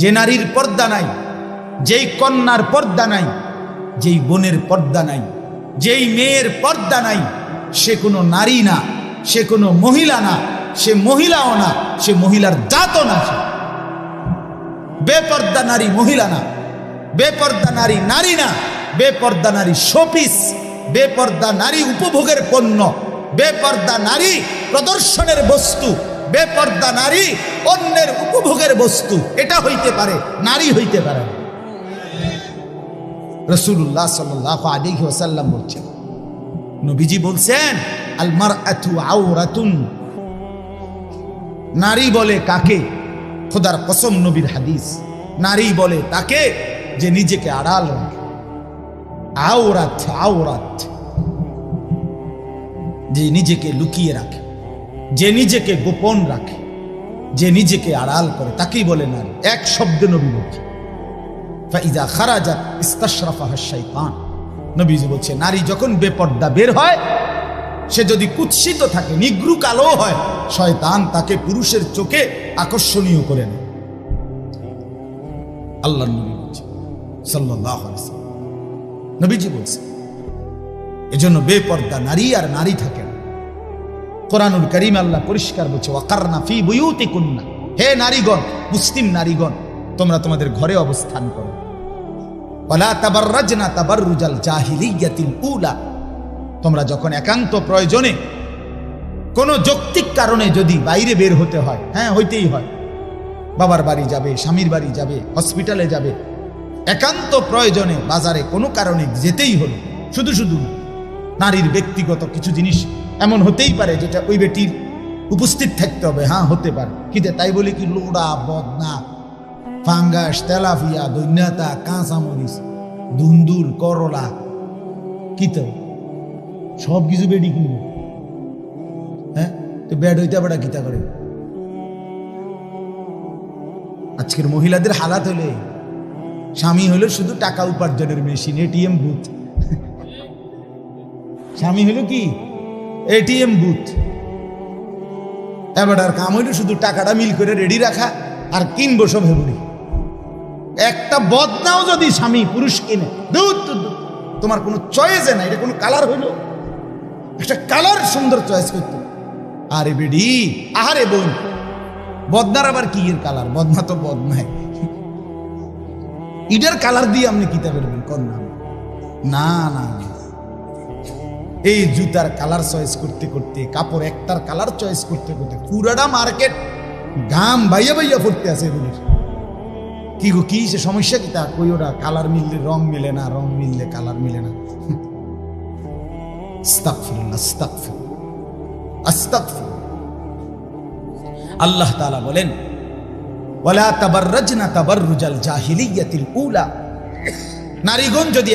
যে নারীর পর্দা নাই, যেই কন্যার পর্দা নাই, যেই বোনের পর্দা নাই, যেই মেয়ের পর্দা নাই, সে কোনো নারী না, সে কোনো মহিলা না, সে মহিলাও না, সে মহিলার জাতও না সে। বেপর্দা নারী মহিলা না, বেপর্দা নারী নারী না, বেপর্দা নারী শোপিস, বেপর্দা নারী উপভোগের পণ্য, বেপর্দা নারী প্রদর্শনের বস্তু বেপর্দা নারী অন্যের উপভোগের বস্তু। এটা হইতে পারে, নারী হইতে পারে। রসুল্লাহ সাল্লাহ আলিহি ওসাল্লাম বলছেন, নবীজি বলছেন আলমার আথু আউরাতুন নারী বলে কাকে? খোদার কসম নবীর হাদিস। নারী বলে তাকে যে নিজেকে আড়াল রাখে। আওরাত আওরাত। যে নিজেকে লুকিয়ে রাখে। যে নিজেকে গোপন রাখে, যে নিজেকে আড়াল করে, তাকেই বলে নারী। এক শব্দে নবী বলছে, ফাইজা খারাজাত ইস্তাশরাফাহা শাইতান। নবীজি বলছে, নারী যখন বেপর্দা বের হয়, সে যদি কুৎসিত থাকে, নিগ্রু কালো হয়, শয়তান তাকে পুরুষের চোখে আকর্ষণীয় করে নেয়। আল্লাহ নবী বলছে ওয়াসাল্লাম। নবীজি বলছে, এজন্য বেপর্দা নারী আর নারী থাকে কোরআনুল করিম আল্লাহ পরিষ্কার বলছে, ওয়াকারনা ফি বুয়ুতিকুন্না। হে নারীগণ, মুসলিম নারীগণ, তোমরা তোমাদের ঘরে অবস্থান করো। ওয়ালা তাবাররাজনা তাবাররুজাল জাহিলিয়াতিল উলা। তোমরা যখন একান্ত প্রয়োজনে কোনো যৌক্তিক কারণে যদি বাইরে বের হতে হয় হ্যাঁ হইতেই হয়। বাবার বাড়ি যাবে, স্বামীর বাড়ি যাবে, হসপিটালে যাবে, একান্ত প্রয়োজনে বাজারে কোনো কারণে যেতেই হলো। শুধু শুধু নারীর ব্যক্তিগত কিছু জিনিস এমন হতেই পারে যেটা ওই বেটির উপস্থিত থাকতে হবে। হ্যাঁ হতে পারে। কিতে তাই বলে কি লোড়া, বদনা, ফাঙ্গাস, তেলাফিয়া, দৈন্যতা, কাঁচামরিচ, দুন্দুল, করলা, কি তো? সব কিছু বেডি কিনবে। হ্যাঁ তো ব্যাড হইতে আবার কিতা করে? আজকের মহিলাদের হালাত হলে, স্বামী হলো শুধু টাকা উপার্জনের মেশিন এটিএম বুথ স্বামী হলো কি? এটিএম বুথ এবার আর কাম হইল শুধু টাকাটা মিল করে রেডি রাখা আর কিনবো সব হেবুড়ি একটা বদনাও যদি স্বামী পুরুষ কিনে। তোমার কোনো চয়েসে না এটা কোনো কালার হইল। একটা কালার সুন্দর চয়েস করতে। আরে বেডি, আহারে বোন। বদনার আবার কি এর কালার বদনা তো বদনায় ইটার কালার দিয়ে আপনি কিতা বেরবেন কর না না না। এই জুতার কালার চয়েস করতে করতে, কাপড় একটার কালার চয়েস করতে করতে পুরাটা মার্কেট গাম বাইয়া বাইয়া পড়তে আছে এগুলির কি গো, কি সে সমস্যা কি তা? কই ওরা কালার মিললে রং মিলে না, রং মিললে কালার মিলে না। আল্লাহ তাআলা বলেন, ওয়ালা তাবাররাজনা তাবাররুজাল জাহিলিয়াতিল উলা। নারীগণ যদি